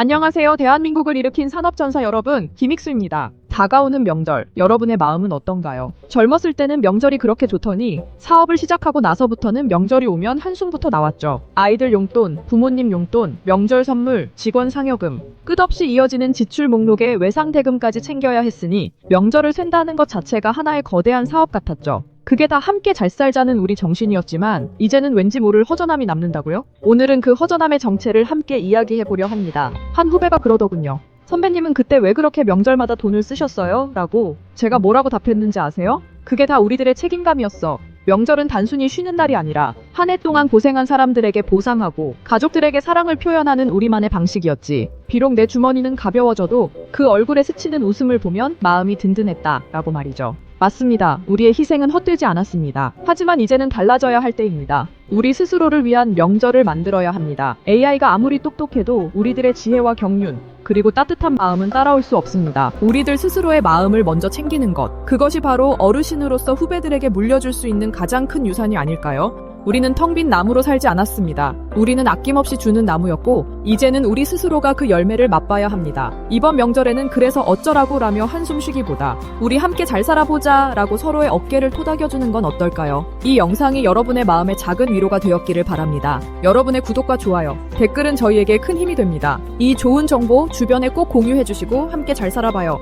안녕하세요. 대한민국을 일으킨 산업전사 여러분, 김익수입니다. 다가오는 명절, 여러분의 마음은 어떤가요? 젊었을 때는 명절이 그렇게 좋더니 사업을 시작하고 나서부터는 명절이 오면 한숨부터 나왔죠. 아이들 용돈, 부모님 용돈, 명절 선물, 직원 상여금, 끝없이 이어지는 지출 목록에 외상 대금까지 챙겨야 했으니 명절을 샌다는 것 자체가 하나의 거대한 사업 같았죠. 그게 다 함께 잘 살자는 우리 정신이었지만 이제는 왠지 모를 허전함이 남는다고요? 오늘은 그 허전함의 정체를 함께 이야기해 보려 합니다. 한 후배가 그러더군요. 선배님은 그때 왜 그렇게 명절마다 돈을 쓰셨어요? 라고 제가 뭐라고 답했는지 아세요? 그게 다 우리들의 책임감이었어. 명절은 단순히 쉬는 날이 아니라 한 해 동안 고생한 사람들에게 보상하고 가족들에게 사랑을 표현하는 우리만의 방식이었지. 비록 내 주머니는 가벼워져도 그 얼굴에 스치는 웃음을 보면 마음이 든든했다. 라고 말이죠. 맞습니다. 우리의 희생은 헛되지 않았습니다. 하지만 이제는 달라져야 할 때입니다. 우리 스스로를 위한 명절을 만들어야 합니다. AI가 아무리 똑똑해도 우리들의 지혜와 경륜, 그리고 따뜻한 마음은 따라올 수 없습니다. 우리들 스스로의 마음을 먼저 챙기는 것. 그것이 바로 어르신으로서 후배들에게 물려줄 수 있는 가장 큰 유산이 아닐까요? 우리는 텅 빈 나무로 살지 않았습니다. 우리는 아낌없이 주는 나무였고, 이제는 우리 스스로가 그 열매를 맛봐야 합니다. 이번 명절에는 그래서 어쩌라고 라며 한숨 쉬기보다, 우리 함께 잘 살아보자 라고 서로의 어깨를 토닥여주는 건 어떨까요? 이 영상이 여러분의 마음에 작은 위로가 되었기를 바랍니다. 여러분의 구독과 좋아요, 댓글은 저희에게 큰 힘이 됩니다. 이 좋은 정보 주변에 꼭 공유해주시고 함께 잘 살아봐요.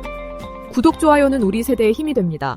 구독, 좋아요는 우리 세대의 힘이 됩니다.